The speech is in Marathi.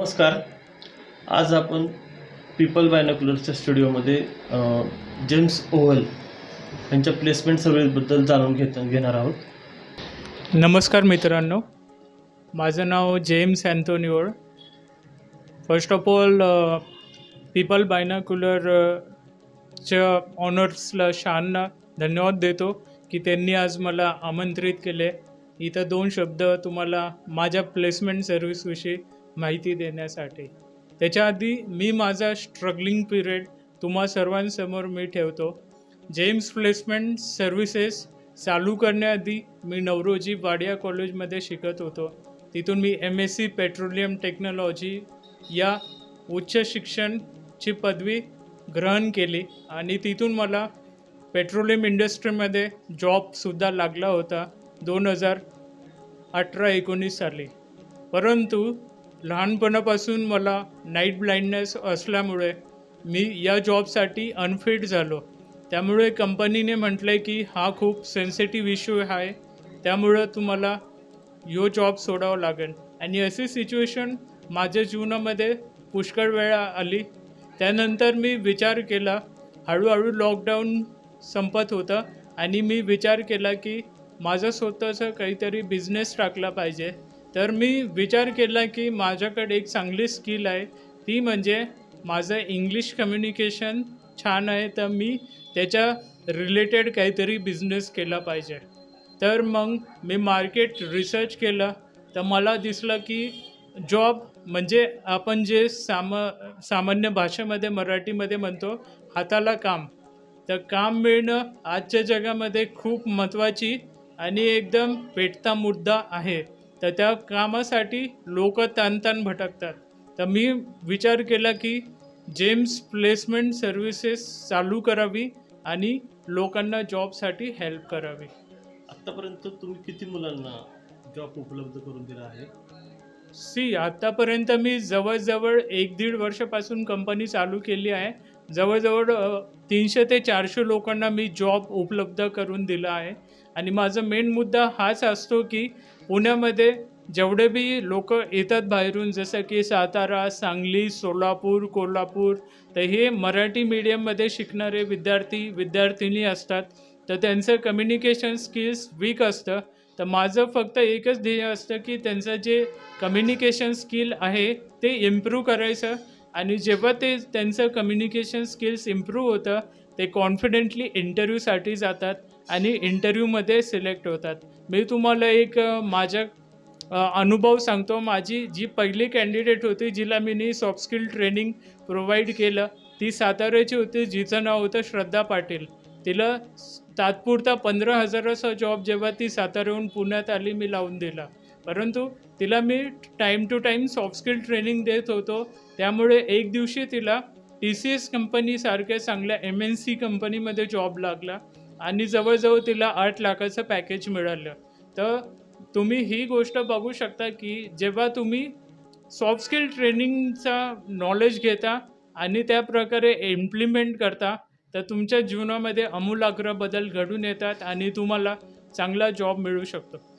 नमस्कार. आज आपण पीपल बायनॉक्युलरच्या स्टुडिओमध्ये जेम्स ओव्हल यांच्या प्लेसमेंट सर्व्हिसबद्दल जाणून घेत घेणार आहोत. नमस्कार मित्रांनो. माझं नाव जेम्स अँथोनिओळ फर्स्ट ऑफ ऑल पीपल बायनाक्युलरच्या ऑनर्सला शानना धन्यवाद देतो की त्यांनी आज मला आमंत्रित केले. इथं दोन शब्द तुम्हाला माझ्या प्लेसमेंट सर्व्हिसविषयी माहिती देण्यासाठी. त्याच्या आधी मी माझा स्ट्रगलिंग पिरियड तुम्हा सर्वांसमोर मी ठेवतो. जेम्स प्लेसमेंट सर्व्हिसेस चालू करण्याआधी मी नवरोजी वाडिया कॉलेजमध्ये शिकत होतो. तिथून मी M S C petroleum technology या उच्च शिक्षणची पदवी ग्रहण केली आणि तिथून मला पेट्रोलियम इंडस्ट्रीमध्ये जॉबसुद्धा लागला होता दोन हजार अठरा एकोणीस साली. परंतु लहानपणापासून मला नाईट ब्लाइंडनेस असल्यामुळे मी या जॉबसाठी अनफिट झालो. त्यामुळे कंपनीने म्हटलं की हा खूप सेन्सिटिव्ह इश्यू आहे. त्यामुळं तुम्हाला यो जॉब सोडावा लागेल. आणि अशी सिच्युएशन माझ्या जीवनामध्ये पुष्कळ वेळा आली. त्यानंतर मी विचार केला. हळूहळू लॉकडाऊन संपत होतं आणि मी विचार केला की माझं स्वतःचं काहीतरी बिझनेस टाकला पाहिजे. तर मी विचार केला की माझ्याकडे एक चांगली स्किल आहे. ती म्हणजे माझं इंग्लिश कम्युनिकेशन छान आहे. तर मी त्याच्या रिलेटेड काहीतरी बिझनेस केला पाहिजे. तर मग मी मार्केट रिसर्च केलं. तर मला दिसलं की जॉब म्हणजे आपण जे साम सामान्य भाषेमध्ये मराठीमध्ये म्हणतो हाताला काम. तर काम मिळणं आजच्या जगामध्ये खूप महत्त्वाची आणि एकदम पेटता मुद्दा आहे. तर त्या कामासाठी लोक ताणताण भटकतात. तर मी विचार केला की जेम्स प्लेसमेंट सर्व्हिसेस चालू करावी आणि लोकांना जॉबसाठी हेल्प करावी. आत्तापर्यंत तुम्ही किती मुलांना जॉब उपलब्ध करून दिला आहे? सी आत्तापर्यंत मी जवळजवळ एक दीड वर्षापासून कंपनी चालू केली आहे. जवळजवळ तीनशे ते चारशे लोकांना मी जॉब उपलब्ध करून दिला आहे. आणि माझा मेन मुद्दा हाच असतो की पुण्यामध्ये जेवढे बी लोक येतात बाहेरून जसं की सातारा सांगली सोलापूर कोल्हापूर तर हे मराठी मीडियममध्ये शिकणारे विद्यार्थी विद्यार्थिनी असतात. तर त्यांचं कम्युनिकेशन स्किल्स वीक असतं. तर माझं फक्त एकच ध्येय असतं की त्यांचं जे कम्युनिकेशन स्किल आहे ते इम्प्रूव्ह करायचं. आणि जेव्हा ते त्यांचं कम्युनिकेशन स्किल्स इम्प्रूव्ह होतं ते कॉन्फिडेंटली इंटरव्ह्यूसाठी जातात आणि इंटरव्ह्यूमध्ये सिलेक्ट होतात. मी तुम्हाला एक माझ्या अनुभव सांगतो. माझी जी पहिली कॅन्डिडेट होती जिला मी सॉफ्ट स्किल ट्रेनिंग प्रोव्हाइड केलं ती साताऱ्याची होती. जिचं नाव होतं श्रद्धा पाटील. तिला तात्पुरता पंधरा हजाराचा जॉब जेव्हा ती साताऱ्याहून पुण्यात आली मी लावून दिला. परंतु तिला मी time to time soft skill training देत होतो. त्यामुळे एक दिवशी तिला टी सी एस कंपनीसारख्या चांगल्या एम एन सी कंपनीमध्ये जॉब लागला आणि जवळजवळ तिला आठ लाखाचं पॅकेज मिळालं. तर तुम्ही ही गोष्ट बघू शकता की जेव्हा तुम्ही सॉफ्ट स्किल ट्रेनिंगचा नॉलेज घेता आणि त्या प्रकारे इम्प्लिमेंट करता तर तुमच्या जीवनामध्ये अमूलाग्र बदल घडून येतात आणि तुम्हाला चांगला जॉब मिळू शकतो.